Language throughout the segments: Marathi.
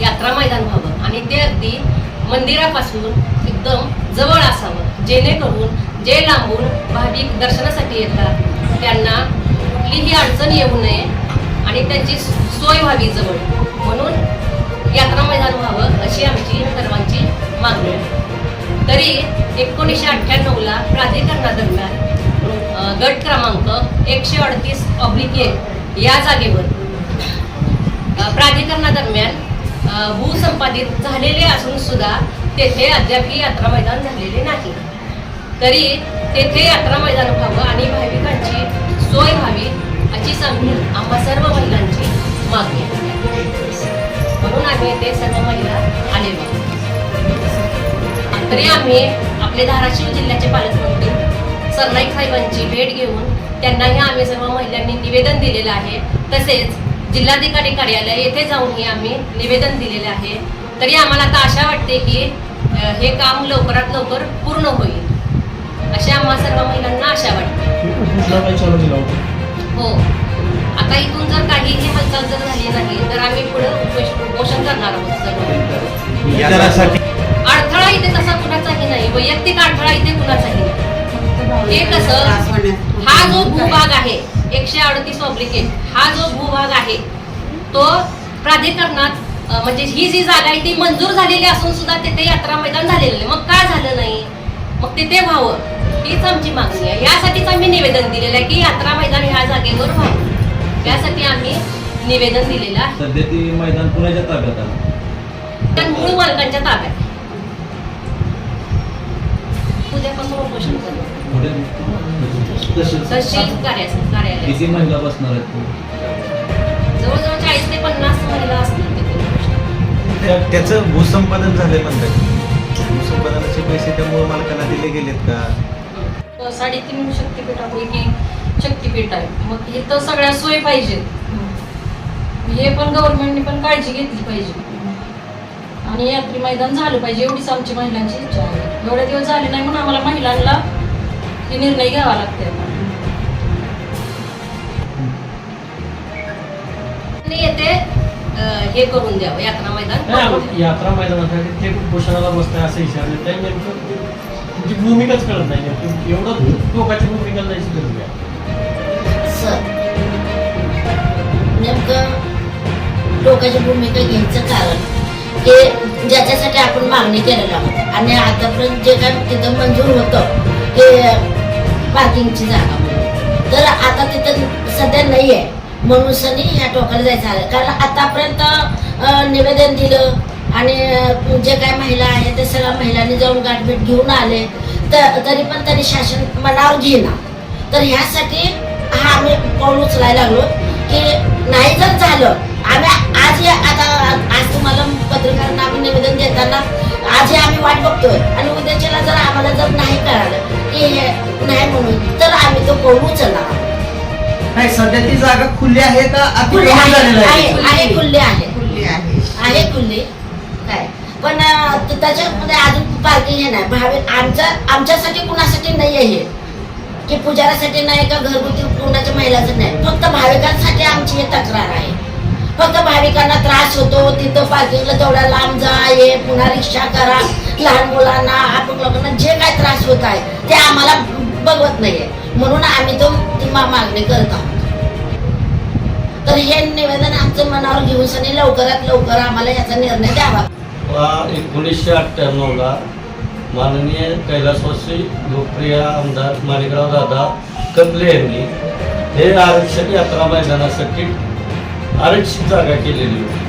यात्रा मैदान व्हावं. आणि ते अगदी मंदिरापासून एकदम जवळ असावं. जेणेकरून जे लांबून भाविक दर्शनासाठी येतात त्यांना कुठलीही अडचण येऊ नये आणि त्यांची सोय व्हावी जवळ. म्हणून यात्रा मैदान व्हावं अशी आमची सर्वांची मागणी आहे. तरी एकोणीसशे अठ्ठ्याण्णवला प्राधिकरणादरम्यान गट क्रमांक एकशे अडतीस ऑब्लिक या जागेवर प्राधिकरणादरम्यान भूसंपादित झालेले असून सुद्धा तेथे अद्यापही यात्रा मैदान झालेले नाही. तरी तेथे यात्रा मैदान व्हावं आणि भाविकांची सोय व्हावी अशी सांगून आम्हा सर्व महिलांची मागणी म्हणून आम्ही ते सर्व महिला आलेलो तरी आम्ही आपले धाराशिव जिल्ह्याचे पालकमंत्री सरनाईक साहेबांची भेट घेऊन त्यांनाही आम्ही सर्व महिलांनी निवेदन दिलेलं आहे. तसेच जिल्हाधिकारी कार्यालय येथे जाऊनही आम्ही निवेदन दिलेले आहे. तरी आम्हाला आता आशा वाटते की हे काम लवकरात लवकर पूर्ण होईल. अशी आम्हा सर्व महिलांना आशा वाटते. हो. आता इथून जर काहीही हालचाल जर झाली नाही तर आम्ही पुढे उपोष- उपोषण करणार आहोत अडथळा इथे तसा कुणाचाही नाही. वैयक्तिक अडथळा इथे कुणाचाही नाही. हे कसं? हा जो भूभाग आहे एकशे अडतीस ऑब्लिक एक हा जो भूभाग आहे तो प्राधिकरणात म्हणजे ही जी जागा आहे ती मंजूर झालेली असून सुद्धा तिथे यात्रा मैदान झालेलं नाही. मग का झालं नाही? मग तिथे व्हावं हीच आमची मागणी आहे. यासाठीच आम्ही निवेदन दिलेलं आहे की यात्रा मैदान ह्या जागेवर व्हावं. त्यासाठी आम्ही निवेदन दिलेलं आहे. सध्या ती मैदान कुणाच्या ताब्यात तर मूळ मालकांच्या ताब्यात उद्यापासून उपोषण करू. पुढे तहसील कार्या कार्यालय. किती महिला बसणार आहेत? जवळजवळ चाळीस ते पन्नास महिला असतील तिथे. त्या- त्याचं भूसंपादन झालंय म्हणतात भूसंपादनाचे पैसे त्या मूळ मालकांना दिले गेलेत का? साडेतीन शक्तीपीठापैकी शक्तीपीठ आहे. मग हे तर सगळ्या सोय पाहिजेत हे पण गव्हर्नमेंटने पण काळजी घेतली पाहिजे. आणि यात्री मैदान झालं पाहिजे एवढीच आमची महिलांची इच्छा आहे. एवढे दिवस झाले नाही म्हणून आम्हाला महिलांना हे निर्णय घ्यावा लागते अं, हे करून द्यावं यात्रा मैदान. नाही. यात्रा मैदानासाठी ते उपोषणाला बसताय असं देत आहे. नेमकं तुमची भूमिकाच कळत नाही एवढं टोकाची भूमिका द्यायची गरज आहे. सर नेमकं लोकांची भूमिका घ्यायचं कारण की ज्याच्यासाठी आपण मागणी केलेलं आहोत आणि आतापर्यंत जे काय तिथं मंजूर होतं ते पार्किंगची जागा. तर आता तिथं सध्या नाही आहे म्हणून सनी ह्या टोकाला जायचं आलं कारण आतापर्यंत निवेदन दिलं आणि जे काय महिला आहे ते सगळ्या महिलांनी जाऊन गाठभेट घेऊन आले. तर तरी पण तरी शासन मनावर घेणार तर ह्यासाठी हा आम्ही पाऊल उचलायला लागलो की नाही जर झालं आम्ही आज या आता आज तुम्हाला पत्रकारांना आम्ही निवेदन देताना आज हे आम्ही वाट बघतोय. आणि उद्याच्याला जर आम्हाला जर नाही कळालं की हे नाही म्हणून तर आम्ही तो पाऊल उचलणार. नाही सध्या ती जागा खुली आहे का अतिक्रमण आहे. झालेलं आहे? आहे आहे, खुल्ली आहे. खुली आहे. आहे. खुल्ली काय? पण अं, त- त्याच्यामध्ये अजून पार्किंग हे नाही भावे आमच्या आमच्यासाठी कुणासाठी नाही आहे हे. की पुजाऱ्यासाठी नाही का घरगुती कुणाच्या महिलाचं नाही. फक्त भाविकांसाठी आमची ही तक्रार आहे. फक्त त्रास होतो तिथं पार्किंगला तेवढा लांब जा ये पुन्हा रिक्षा करा लहान मुलांना आपण लोकांना जे काय त्रास होत आहे ते आम्हाला बघवत नाहीये. म्हणून आम्ही तो ती मागणी करत आहोत. तर हे निवेदन आमचं मनावर घेऊन सनी लवकरात लवकर आम्हाला याचा निर्णय द्यावा. एकोणीसशे अठ्ठ्याण्णवला माननीय कैलासवासी लोकप्रिय आमदार माणिकराव दादा कपले यांनी हे आरक्षण यात्रा मैदानासाठी आरक्षित जागा केलेली होती.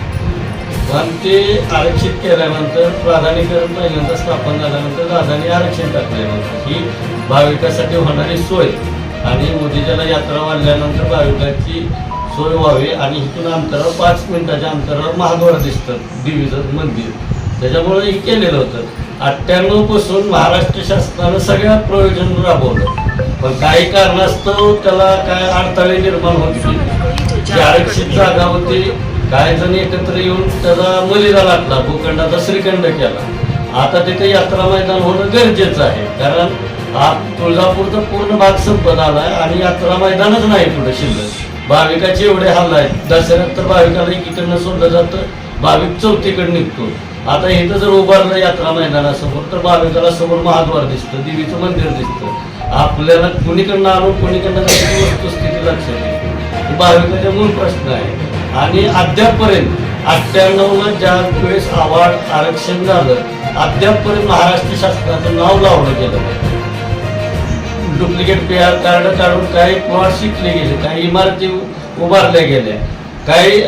पण ते आरक्षित केल्यानंतर प्राधान्यकरण पहिल्यांदा स्थापन झाल्यानंतर राजाने आरक्षण टाकल्यानंतर ही भाविकासाठी होणारी सोय. आणि उद्याच्याला यात्रा वाढल्यानंतर भाविकांची सोय व्हावी आणि इथून अंतरावर पाच मिनिटाच्या अंतरावर महाद्वार दिसतं देवीचं मंदिर. त्याच्यामुळे हे केलेलं होतं. अठ्ठ्याण्णवपासून महाराष्ट्र शासनानं सगळ्यात प्रयोजन राबवलं. पण काही कारणास्तव त्याला काय अडथळे निर्माण होती जी आरक्षित जागा होती. काही जण एकत्र येऊन त्याचा मलिदा लागला भूखंडाचा श्रीखंड केला. आता तिथे यात्रा मैदान होणं गरजेचं आहे. कारण हा तुळजापूरचा पूर्ण भाग संपत आलाय आणि यात्रा मैदानच नाही पुढे शिल्लक. भाविकाचे एवढे हाल आहेत. दसऱ्यात तर भाविकाला एकीकडनं सोडलं जातं. भाविक चौथीकडे निघतो. आता इथं जर उभारलं यात्रा मैदानासमोर तर भाविकाला समोर महाद्वार दिसतं देवीचं मंदिर दिसतं. आपल्याला कुणीकडनं आणून कुणीकडनं वस्तुस्थिती लक्षात भाविकाचा मूळ प्रश्न आहे. आणि अद्यापपर्यंत अठ्ठ्याण्णवला ज्या वेळेस आवाड आरक्षण झालं अद्यापपर्यंत महाराष्ट्र शासनाचं नाव लावलं गेलं डुप्लिकेट पी आर कार्ड काढून काही प्लॉट शिकले गेले काही इमारती उभारल्या गेल्या. काही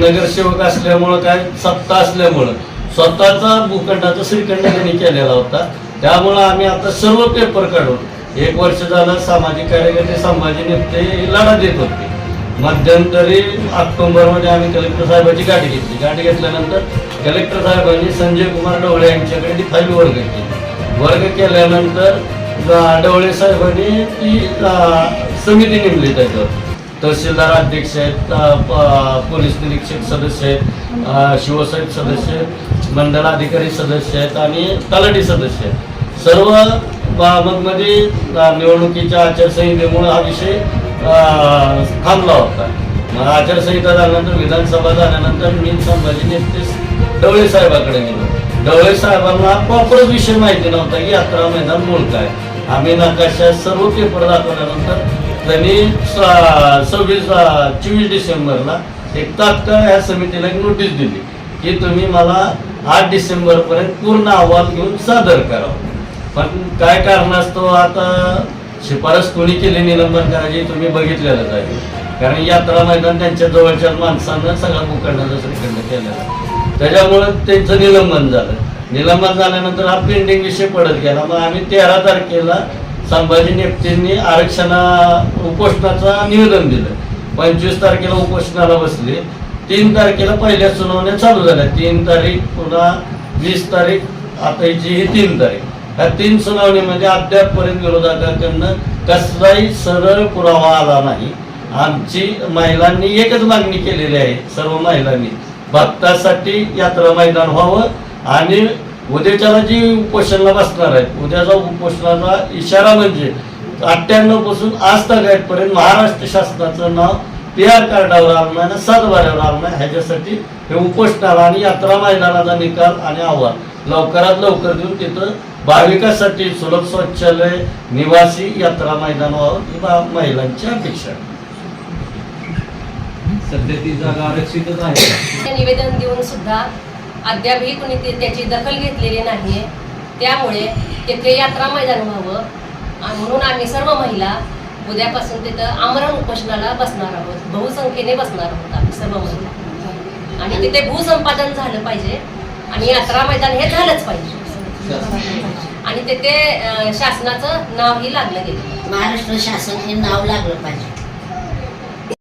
नगरसेवक असल्यामुळं काय सत्ता असल्यामुळं स्वतःचा भूखंडाचा श्रीखंड त्यांनी केलेला होता. त्यामुळं आम्ही आता सर्व पेपर काढून एक वर्ष झालं सामाजिक कार्यकर्ते संभाजी नेते लढा देत होते. मध्यंतरी ऑक्टोबरमध्ये आम्ही कलेक्टर साहेबांची गाडी घेतली. गाठी घेतल्यानंतर कलेक्टर साहेबांनी संजय कुमार डवळे यांच्याकडे ती फाईल वर्ग केली. वर्ग केल्यानंतर डवळे साहेबांनी ती समिती नेमली त्याच्यावर. तहसीलदार अध्यक्ष आहेत पोलीस निरीक्षक सदस्य आहेत शिवसाहेब सदस्य आहेत मंडल अधिकारी सदस्य आहेत आणि तलाठी सदस्य आहेत. सर्व बाबतमध्ये मध्ये निवडणुकीच्या आचारसंहितेमुळे हा विषय थांबला होता. मग आचारसंहिता झाल्यानंतर विधानसभा झाल्यानंतर मी संभाजी नेते ढवळे साहेबाकडे गेलो ढवळे साहेबांना प्रॉपर विषय माहिती नव्हता की अकरा मैदान मुलगा आहे आम्ही नकाशा सर्व पेपर दाखवल्यानंतर त्यांनी स- सव्वीस चोवीस डिसेंबरला एक तात्काळ या समितीला एक नोटीस दिली की तुम्ही मला आठ डिसेंबरपर्यंत पूर्ण अहवाल घेऊन सादर करा. पण काय कारणास्तव आता शिफारस कोणी केली निलंबन करायची तुम्ही बघितलेलंच आहे. कारण यात्रा मैदान त्यांच्या जवळच्या माणसांना सगळा भूखंडाचा श्रीखंड केलेला त्याच्यामुळं त्यांचं निलंबन झालं. निलंबन झाल्यानंतर हा पेंडिंग विषय पडत गेला. मग आम्ही तेरा तारखेला संभाजी नेपटेंनी आरक्षणा उपोषणाचं निवेदन दिलं. पंचवीस तारखेला उपोषणाला बसले. तीन तारखेला पहिल्या सुनावण्या चालू झाल्या. तीन तारीख पुन्हा वीस तारीख आता हिची ही तीन तारीख. ह्या तीन सुनावणीमध्ये म्हणजे अद्यापपर्यंत विरोधकांकडनं कसलाही सरळ पुरावा आला नाही. आमची महिलांनी एकच मागणी केलेली आहे सर्व महिलांनी. भक्तासाठी यात्रा मैदान व्हावं आणि उद्याच्याला जी उपोषणाला बसणार आहे उद्याचा उपोषणाचा इशारा म्हणजे अठ्ठ्याण्णवपासून आज पर्यंत महाराष्ट्र शासनाचं नाव पी आर कार्डावर आलं नाही सात बाऱ्यावर आलं नाही. ह्याच्यासाठी हे उपोषणाला आणि यात्रा मैदानाचा निकाल आणि आव्हान लवकरात लवकर देऊन तिथं भाविकासाठी सुलभ शौचालय निवासी यात्रा मैदान व्हावं ही महिलांची अपेक्षा. आहे सध्या ती जागा आरक्षितच आहे. निवेदन देऊन सुद्धा अद्यापही कुणी ते त्याची दखल घेतलेली नाही त्यामुळे तेथे यात्रा मैदान व्हावं आणि म्हणून आम्ही सर्व महिला उद्यापासून तिथं आमरण उपोषणाला बसणार आहोत. बहुसंख्येने बसणार आहोत आम्ही सर्व महिला. आणि तिथे भूसंपादन झालं पाहिजे आणि यात्रा मैदान हे झालंच पाहिजे. आणि तेथे शासनाचं शासनाचं नावही लागलं गेलं. महाराष्ट्र शासन हे नाव लागलं पाहिजे.